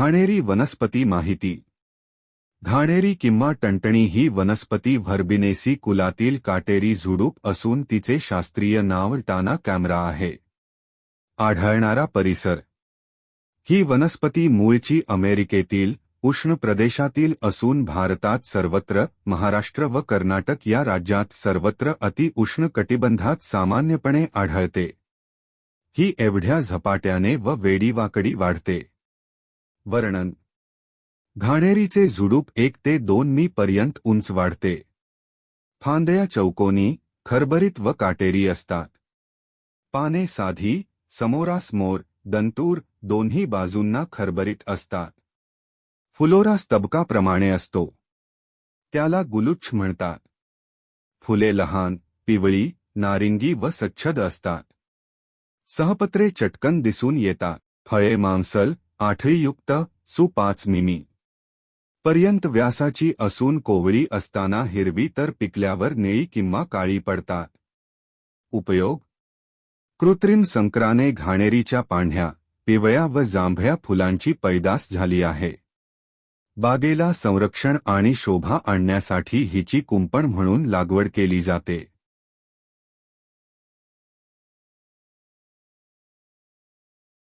घाणेरी वनस्पती माहिती. घाणेरी किंवा टणटणी ही वनस्पती व्हर्बिनेसी कुलातील काटेरी झुडूप असून तिचे शास्त्रीय नाव टाना कॅमरा आहे. आढळणारा परिसर. ही वनस्पती मूळची अमेरिकेतील उष्ण प्रदेशातील असून भारतात सर्वत्र महाराष्ट्र व कर्नाटक या राज्यात सर्वत्र अतिउष्ण कटिबंधात सामान्यपणे आढळते. ही एवढ्या झपाट्याने व वेडीवाकडी वाढते. वर्णन. घाणेरीचे झुडूप एक ते दोन मी पर्यंत उंच वाढते. फांद्या चौकोनी खरबरीत व काटेरी असतात. पाने साधी समोरासमोर दंतूर दोन्ही बाजूंना खरबरीत असतात. फुलोरा स्तबकाप्रमाणे असतो. त्याला गुलुच्छ म्हणतात. फुले लहान पिवळी नारिंगी व सच्छद असतात. सहपत्रे चटकन दिसून येतात. फळे मांसल आठळीयुक्त सु पाच मिमी. पर्यंत व्यासाची असून कोवळी असताना हिरवी तर पिकल्यावर नेळी किंवा काळी पडतात. उपयोग. कृत्रिम संक्राने घाणेरीच्या पांढ्या पिवळ्या व जांभळ्या फुलांची पैदास झाली आहे. बागेला संरक्षण आणि शोभा आणण्यासाठी हिची कुंपण म्हणून लागवड केली जाते.